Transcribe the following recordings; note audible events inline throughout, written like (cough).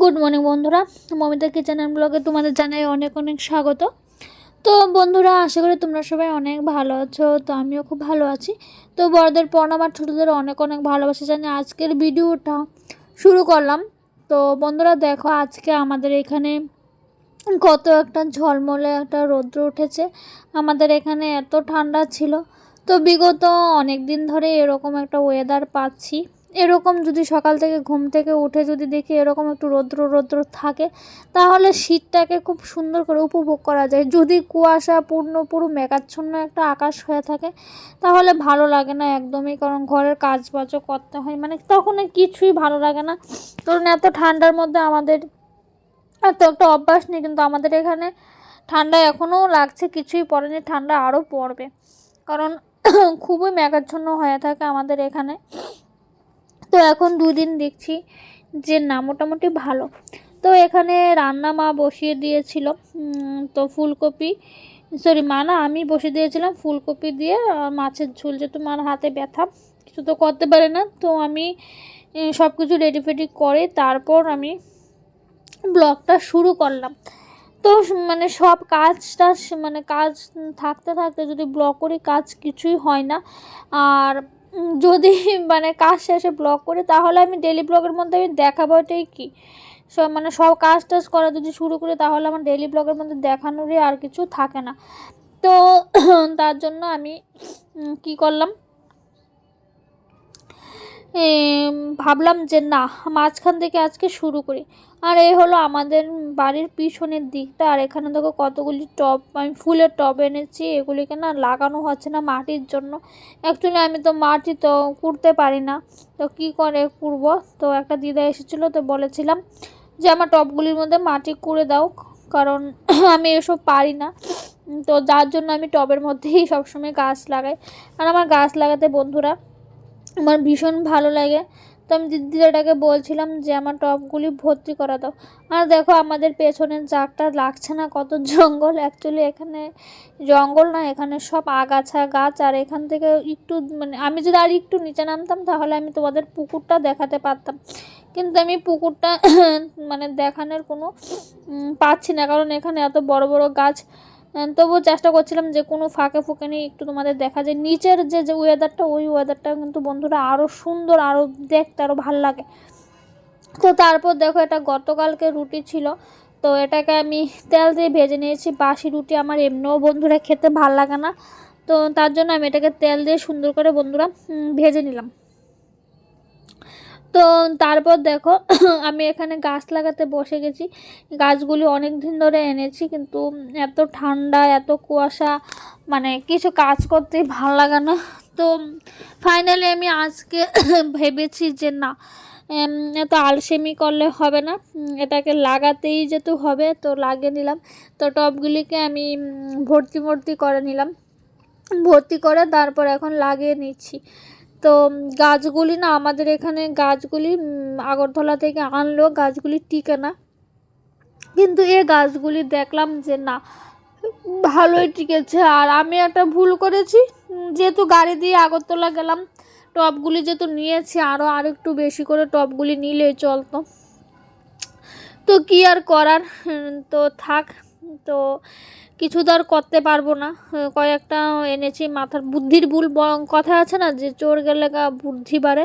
Good morning বন্ধুরা, Momita kitchen and ব্লগে তোমাদের জানাই অনেক অনেক স্বাগত। তো বন্ধুরা, আশা করি তোমরা সবাই অনেক ভালো আছো, তো আমিও খুব ভালো আছি। তো বড়দের প্রণাম আর ছোটোদের অনেক অনেক ভালোবাসা জানি আজকের ভিডিওটা শুরু করলাম। তো বন্ধুরা, দেখো আজকে আমাদের এখানে কত একটা ঝলমলে একটা রৌদ্র উঠেছে। আমাদের এখানে এত ঠান্ডা ছিল। তো বিগত অনেক দিন ধরে এরকম একটা ওয়েদার পাচ্ছি। এরকম যদি সকাল থেকে ঘুম থেকে উঠে যদি দেখি এরকম একটু রৌদ্র রৌদ্র থাকে, তাহলে শীতটাকে খুব সুন্দর করে উপভোগ করা যায়। যদি কুয়াশা, পূর্ণ, পুরো মেঘাচ্ছন্ন একটা আকাশ হয়ে থাকে, তাহলে ভালো লাগে না একদমই। কারণ ঘরের কাজ বাজও করতে হয় মানে তখন কিছুই ভালো লাগে না। কারণ এত ঠান্ডার মধ্যে আমাদের এত একটা অভ্যাস নেই, কিন্তু আমাদের এখানে ঠান্ডা এখনও লাগছে, কিছুই পড়েনি, ঠান্ডা আরও পড়বে। কারণ খুবই মেঘাচ্ছন্ন হয়ে থাকে আমাদের এখানে। তো এখন দুদিন দেখছি যে না, মোটামুটি ভালো। তো এখানে রান্না মা বসিয়ে দিয়েছিল তো ফুলকপি সরি মা না, আমি বসিয়ে দিয়েছিলাম ফুলকপি দিয়ে মাছের ঝোল, যেহেতু মার হাতে ব্যথা, কিছু তো করতে পারে না, তো আমি সব কিছু রেডি ফেডি করে তারপর আমি ব্লগটা শুরু করলাম। তো মানে সব কাজটা মানে কাজ থাকতে থাকতে যদি ব্লগ করি, কাজ কিছুই হয় না। আর যদি (laughs) মানে কাজ শেষে ব্লগ করি, তাহলে আমি ডেলি ব্লগের মধ্যে আমি দেখাবো এটাই কি? সব মানে সব কাজ টাজ করা যদি শুরু করি, তাহলে আমার ডেলি ব্লগের মধ্যে দেখানোরই আর কিছু থাকে না। তো (clears throat) তার জন্য আমি কি করলাম? ভাবলাম যে না, মাঝখান থেকে আজকে শুরু করি। আর এই হলো আমাদের বাড়ির পিছনের দিকটা। আর এখানে দেখো কতগুলি টব, আমি ফুলের টব এনেছি। এগুলিকে না লাগানো হচ্ছে না মাটির জন্য। অ্যাকচুয়ালি আমি তো মাটি তো কুড়তে পারি না। তো কি করে কুড়বো? তো একটা দিদা এসেছিল, তো বলেছিলাম যে আমার টবগুলির মধ্যে মাটি কুড়ে দাও। কারণ (clears throat) আমি এসব পারি না। তো যার জন্য আমি টবের মধ্যেই সবসময় গাছ লাগাই। আর আমার গাছ লাগাতে বন্ধুরা আমার ভীষণ ভালো লাগে। তো আমি দিদিটাকে বলছিলাম যে, আমার টবগুলি ভর্তি করা দাও। আর দেখো আমাদের পেছনের জাগটা লাগছে না, কত জঙ্গল। অ্যাকচুয়ালি এখানে জঙ্গল না, এখানে সব আগাছা গাছ। আর এখান থেকে একটু মানে আমি যদি আর একটু নিচে নামতাম, তাহলে আমি তোমাদের পুকুরটা দেখাতে পারতাম। কিন্তু আমি পুকুরটা (clears throat) মানে দেখানোর কোনো পাচ্ছি না। কারণ এখানে এত বড় বড় গাছ তবুও চেষ্টা করছিলাম যে কোনো ফাঁকে ফুঁকে নিয়ে একটু তোমাদের দেখা যায়। নিচের যে যে ওয়েদারটা ওই ওয়েদারটা কিন্তু বন্ধুরা আরও সুন্দর আরও দেখতে আরও ভালো লাগে। তো তারপর দেখো এটা গতকালকে রুটি ছিল। তো এটাকে আমি তেল দিয়ে ভেজে নিয়েছি। বাসি রুটি আমার এমনিও বন্ধুরা খেতে ভালো লাগে না। তো তার জন্য আমি এটাকে তেল দিয়ে সুন্দর করে বন্ধুরা ভেজে নিলাম। তো তারপর দেখো, (coughs) আমি এখানে গাছ লাগাতে বসে গেছি। গাছগুলি অনেক দিন ধরে এনেছি, কিন্তু এত ঠান্ডা, এত কুয়াশা মানে কিছু কাজ করতে ভালো লাগে না। তো ফাইনালি আমি আজকে (coughs) ভেবেছি যে না এত আলসেমি করলে হবে না। এটাকে লাগাতেই যেহেতু হবে, তো লাগিয়ে নিলাম। তো টবগুলিকে আমি ভর্তি ভর্তি করে নিলাম। ভর্তি করে তারপর এখন লাগিয়ে নিচ্ছি। তো গাছগুলি না আমাদের এখানে গাছগুলি আগরতলা থেকে আনলো, গাছগুলি টিকে না। কিন্তু এ গাছগুলি দেখলাম যে না, ভালোই টিকেছে। আর আমি একটা ভুল করেছি যেহেতু গাড়ি দিয়ে আগরতলা গেলাম টবগুলি যেহেতু নিয়েছি আরও আর একটু বেশি করে টবগুলি নিলেই চলতো। তো কি আর করার? তো থাক। তো কিছু তো আর করতে পারব না। কয়েকটা এনেছি, মাথার বুদ্ধির ভুল কথা আছে না যে চোর গেলে গা বুদ্ধি বাড়ে,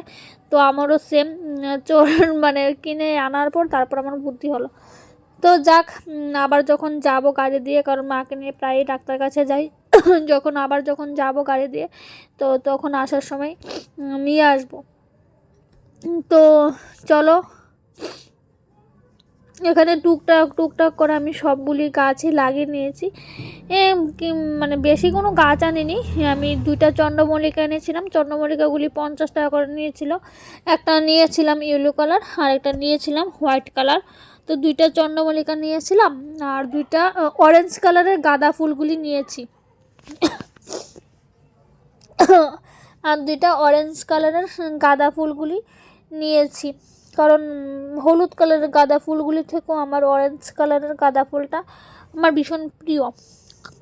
তো আমারও সেম চোর (laughs) মানে কিনে আনার পর তারপর আমার বুদ্ধি হলো। তো যাক আবার যখন যাব গাড়ি দিয়ে, কারণ মাকে নিয়ে প্রায়ই ডাক্তার কাছে যাই, (coughs) যখন আবার যখন যাব গাড়ি দিয়ে, তো তখন আসার সময় নিয়ে আসব। তো চলো এখানে টুকটাক টুকটাক করে আমি সবগুলি গাছই লাগিয়ে নিয়েছি। মানে বেশি কোনো গাছ আনিনি। আমি দুইটা চন্দ্রমল্লিকা এনেছিলাম। চন্দ্রমল্লিকাগুলি পঞ্চাশ টাকা করে নিয়েছিল। একটা নিয়েছিলাম ইয়েলো কালার, আর একটা নিয়েছিলাম হোয়াইট কালার। তো দুইটা চন্দ্রমল্লিকা নিয়েছিলাম, আর দুইটা অরেঞ্জ কালারের গাঁদা ফুলগুলি নিয়েছি। আর দুইটা অরেঞ্জ কালারের গাঁদা ফুলগুলি নিয়েছি। কারণ হলুদ কালারের গাঁদা ফুলগুলি থেকেও আমার অরেঞ্জ কালারের গাঁদা ফুলটা আমার ভীষণ প্রিয়।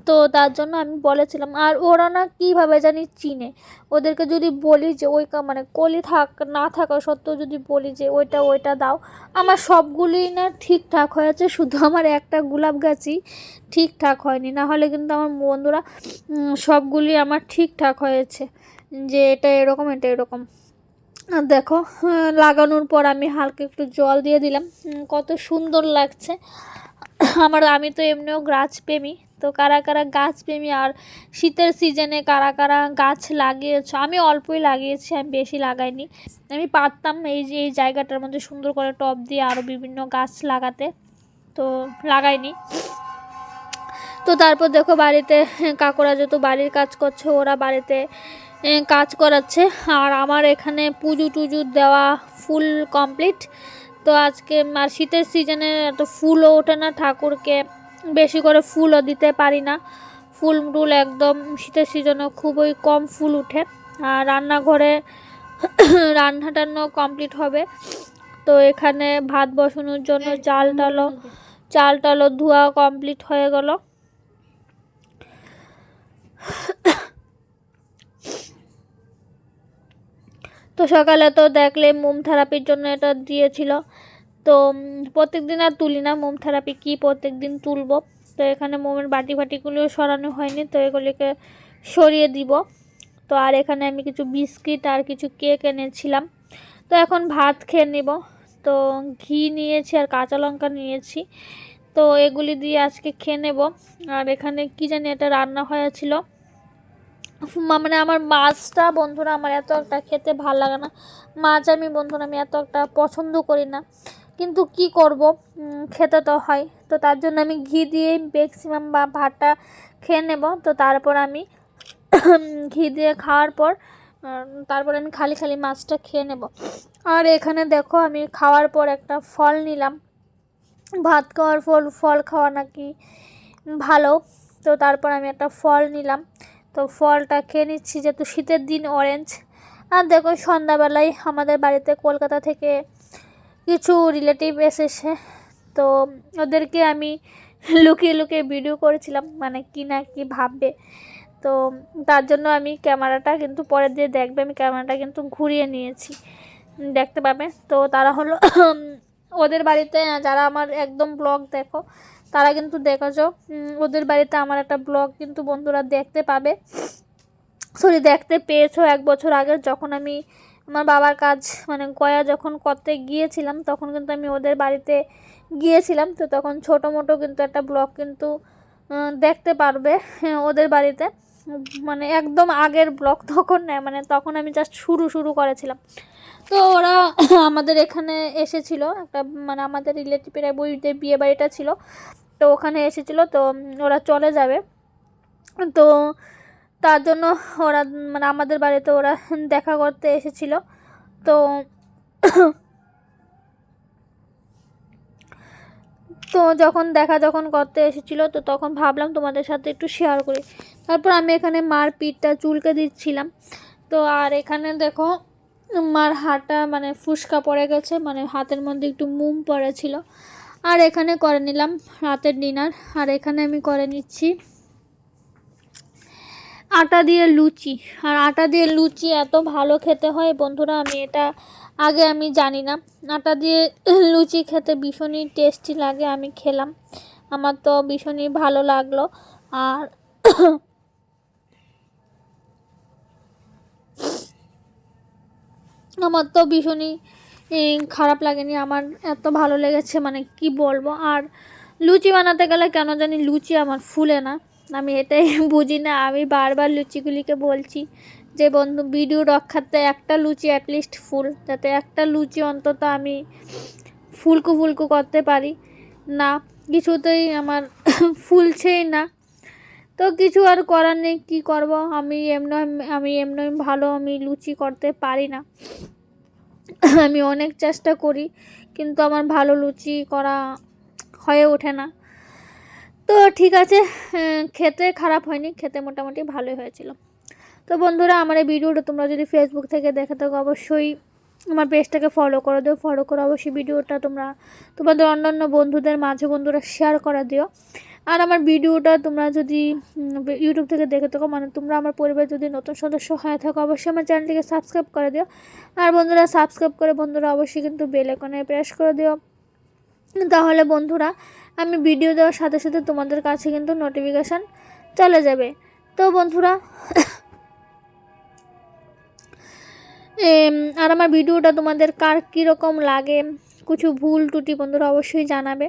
তো তার জন্য আমি বলেছিলাম, আর ওরা না কীভাবে জানি চিনে। ওদেরকে যদি বলি যে ওই মানে কলি থাক, না থাকা সত্ত্বেও যদি বলি যে ওইটা ওইটা দাও, আমার সবগুলি না ঠিকঠাক হয়েছে, শুধু আমার একটা গোলাপ গাছই ঠিকঠাক হয়নি। না হলে কিন্তু আমার বন্ধুরা সবগুলি আমার ঠিকঠাক হয়েছে। যে এটা এরকম এটা এরকম। দেখো লাগানোর পর আমি হালকা একটু জল দিয়ে দিলাম। কত সুন্দর লাগছে। আমার, আমি তো এমনিও গাছ প্রেমী। তো কারা কারা গাছ প্রেমী আর শীতের সিজনে কারা কারা গাছ লাগিয়েছ? আমি অল্পই লাগিয়েছি, আমি বেশি লাগাইনি। আমি পারতাম এই যে, এই জায়গাটার মধ্যে সুন্দর করে টব দিয়ে আরও বিভিন্ন গাছ লাগাতে। তো লাগাইনি। তো তারপর দেখো বাড়িতে, কাকুরা যত বাড়ির কাজ করছে, ওরা বাড়িতে কাজ করাচ্ছে। আর আমার এখানে পুজো টুজো দেওয়া ফুল কমপ্লিট। তো আজকে আর শীতের সিজনে এত ফুলও ওঠে না ঠাকুরকে বেশি করে ফুলও দিতে পারি না। ফুল টুল একদম শীতের সিজনে খুবই কম ফুল উঠে। আর রান্নাঘরে (coughs) রান্না টান্না কমপ্লিট হবে। তো এখানে ভাত বসানোর জন্য চাল টালও চাল টালও ধোয়া কমপ্লিট হয়ে গেল। তো সকালে তো দেখলে মোম থেরাপির জন্য এটা দিয়েছিল। তো প্রত্যেক দিন আর তুলি না মোম থেরাপি, কী প্রত্যেক দিন তুলবো? তো এখানে মোমের বাটি ফাটিগুলিও সরানো হয়নি, তো এগুলিকে সরিয়ে দিব। তো আর এখানে আমি কিছু বিস্কিট আর কিছু কেক এনেছিলাম। তো এখন ভাত খেয়ে নেব। তো ঘি নিয়েছি আর কাঁচা লঙ্কা নিয়েছি। তো এগুলি দিয়ে আজকে খেয়ে নেব। আর এখানে কি জানি এটা রান্না হয়েছিল। মানে আমার মাছটা, বন্ধুরা, আমার এত একটা খেতে ভালো লাগে না। মাছ আমি, বন্ধুরা, আমি এত একটা পছন্দ করি না। কিন্তু কি করব? খেতে তো হয়। তো তার জন্য আমি ঘি দিয়ে ম্যাক্সিমাম বা ভাতটা খেয়ে নেব। তো তারপর আমি (coughs) ঘি দিয়ে খাওয়ার পর তারপর আমি খালি খালি মাছটা খেয়ে নেব। আর এখানে দেখো, আমি খাওয়ার পর একটা ফল নিলাম। ভাত খাওয়ার ফল ফল খাওয়া নাকি ভালো। তো তারপর আমি একটা ফল নিলাম। তো ফলটা খেয়ে নিচ্ছি যেহেতু শীতের দিন অরেঞ্জ আর দেখো সন্ধ্যাবেলায় আমাদের বাড়িতে কলকাতা থেকে কিছু রিলেটিভ এসেছে। তো ওদেরকে আমি লুকিয়ে লুকিয়ে ভিডিও করেছিলাম মানে কি না কি ভাববে। তো তার জন্য আমি ক্যামেরাটা কিন্তু পরের দিয়ে দেখবে, আমি ক্যামেরাটা কিন্তু ঘুরিয়ে নিয়েছি। দেখতে পাবে? তো তারা হলো, ওদের বাড়িতে যারা আমার একদম ব্লগ দেখো তারা কিন্তু দেখেছ উম, ওদের বাড়িতে আমার একটা ব্লগ কিন্তু বন্ধুরা দেখতে পাবে। সরি দেখতে পেয়েছ এক বছর আগে যখন আমি আমার বাবার কাজ মানে গয়া যখন করতে গিয়েছিলাম তখন কিন্তু আমি ওদের বাড়িতে গিয়েছিলাম। তো তখন ছোটো মোটো কিন্তু একটা ব্লগ কিন্তু দেখতে পারবে হ্যাঁ, ওদের বাড়িতে। মানে একদম আগের ব্লগ তখন নেয় মানে তখন আমি জাস্ট শুরু শুরু করেছিলাম। তো ওরা আমাদের এখানে এসেছিল একটা মানে আমাদের রিলেটিভের বইতে বিয়ে বাড়িটা ছিল। তো ওখানে এসেছিল, তো ওরা চলে যাবে। তো তার জন্য ওরা মানে আমাদের বাড়িতে ওরা দেখা করতে এসেছিল। তো তো যখন দেখা যখন করতে এসেছিল, তো তখন ভাবলাম তোমাদের সাথে একটু শেয়ার করি। তারপর আমি এখানে মার পিঠটা চুলকে দিচ্ছিলাম। তো আর এখানে দেখো, মার হাতটা মানে ফুসকা পড়ে গেছে মানে হাতের মধ্যে একটু মুম পড়েছিল। আর এখানে করে নিলাম রাতের ডিনার। আর এখানে আমি করে নিচ্ছি আটা দিয়ে লুচি। আর আটা দিয়ে লুচি এত ভালো খেতে হয় বন্ধুরা, আমি এটা আগে আমি জানি না। আটা দিয়ে (clears throat) লুচি খেতে ভীষণই টেস্টি লাগে, আমি খেলাম। আমার তো ভীষণই ভালো লাগল। আর (clears throat) আমার তো ভীষণই খারাপ লাগেনি, আমার এত ভালো লেগেছে মানে কি বলব? আর লুচি বানাতে গেলে কেন জানি লুচি আমার ফুলে না। আমি এটাই (laughs) বুঝি না, আমি বারবার লুচিগুলিকে বলছি যে বন্ধু, ভিডিও রক্ষাতে একটা লুচি অ্যাটলিস্ট ফুল, যাতে একটা লুচি অন্তত আমি ফুলকু ফুলকু করতে পারি। না, কিছুতেই আমার (coughs) ফুলছেই না। তো কিছু আর করার নেই, কী করব? আমি এমনি আমি এমনি ভালো আমি লুচি করতে পারি না। আমি অনেক চেষ্টা করি, কিন্তু আমার ভালো লুচি করা হয়ে ওঠে না। তো ঠিক আছে খেতে খারাপ হয়নি, খেতে মোটামুটি ভালোই হয়েছিল। তো বন্ধুরা, আমার এই ভিডিওটা তোমরা যদি ফেসবুক থেকে দেখে থাকো, অবশ্যই আমার পেজটাকে ফলো করে দিও। ফলো করে অবশ্যই ভিডিওটা তোমরা তোমাদের অন্যান্য বন্ধুদের, মাঝে বন্ধুরা শেয়ার করে দিও। আর আমার ভিডিওটা তোমরা যদি ইউটিউব থেকে দেখে থাকো মানে তোমরা আমার পরিবার যদি নতুন সদস্য হয়ে থাকো, অবশ্যই আমার চ্যানেলটিকে সাবস্ক্রাইব করে দিও। আর বন্ধুরা সাবস্ক্রাইব করে বন্ধুরা অবশ্যই কিন্তু বেল আইকনে প্রেস করে দিও। তাহলে বন্ধুরা, আমি ভিডিও দেওয়ার সাথে সাথে তোমাদের কাছে কিন্তু নোটিফিকেশান চলে যাবে। তো বন্ধুরা আর আমার ভিডিওটা তোমাদের কার কীরকম লাগে, কিছু ভুল ত্রুটি বন্ধুরা অবশ্যই জানাবে।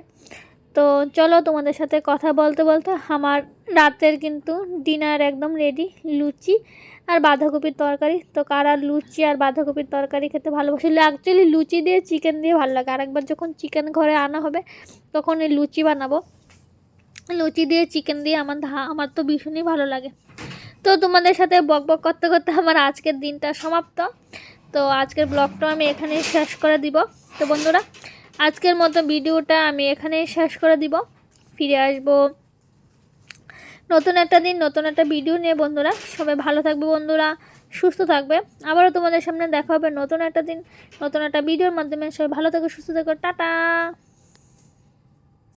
তো চলো তোমাদের সাথে কথা বলতে বলতে আমার রাতের কিন্তু ডিনার একদম রেডি লুচি আর বাঁধাকপির তরকারি। তো কারা লুচি আর বাঁধাকপির তরকারি খেতে ভালোবাসে? অ্যাকচুয়ালি লুচি দিয়ে চিকেন দিয়ে ভালো লাগে। আর একবার যখন চিকেন ঘরে আনা হবে, তখন এই লুচি বানাবো। লুচি দিয়ে চিকেন দিয়ে আমার ধা, আমার তো ভীষণই ভালো লাগে। তো তোমাদের সাথে বক বক করতে করতে আমার আজকের দিনটা সমাপ্ত। তো আজকের ব্লগটা আমি এখানেই শেষ করে দিব। তো বন্ধুরা আজকের মতো ভিডিওটা আমি এখানেই শেষ করে দিব। ফিরে আসব নতুন একটা দিন, নতুন একটা ভিডিও নিয়ে বন্ধুরা। সবাই ভালো থাকবে বন্ধুরা, সুস্থ থাকবে। আবারও তোমাদের সামনে দেখা হবে নতুন একটা দিন, নতুন একটা ভিডিওর মাধ্যমে। সবাই ভালো থাকো, সুস্থ থাকো, টাটা।